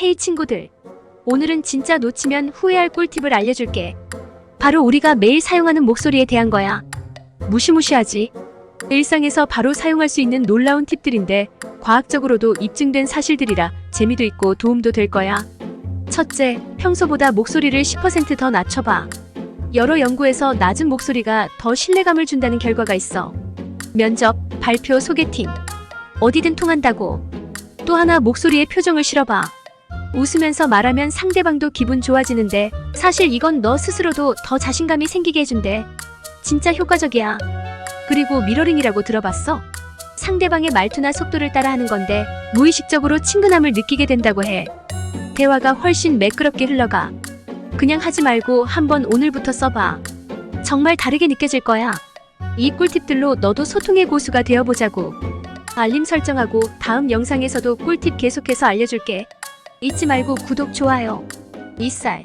헤이 친구들. 오늘은 진짜 놓치면 후회할 꿀팁을 알려줄게. 바로 우리가 매일 사용하는 목소리에 대한 거야. 무시무시하지? 일상에서 바로 사용할 수 있는 놀라운 팁들인데 과학적으로도 입증된 사실들이라 재미도 있고 도움도 될 거야. 첫째, 평소보다 목소리를 10%더 낮춰봐. 여러 연구에서 낮은 목소리가 더 신뢰감을 준다는 결과가 있어. 면접, 발표, 소개팅. 어디든 통한다고. 또 하나 목소리에 표정을 실어봐. 웃으면서 말하면 상대방도 기분 좋아지는데 사실 이건 너 스스로도 더 자신감이 생기게 해준대. 진짜 효과적이야. 그리고 미러링이라고 들어봤어? 상대방의 말투나 속도를 따라 하는 건데 무의식적으로 친근함을 느끼게 된다고 해. 대화가 훨씬 매끄럽게 흘러가. 그냥 하지 말고 한번 오늘부터 써봐. 정말 다르게 느껴질 거야. 이 꿀팁들로 너도 소통의 고수가 되어보자고. 알림 설정하고 다음 영상에서도 꿀팁 계속해서 알려줄게. 잊지 말고 구독, 좋아요. 이쌀.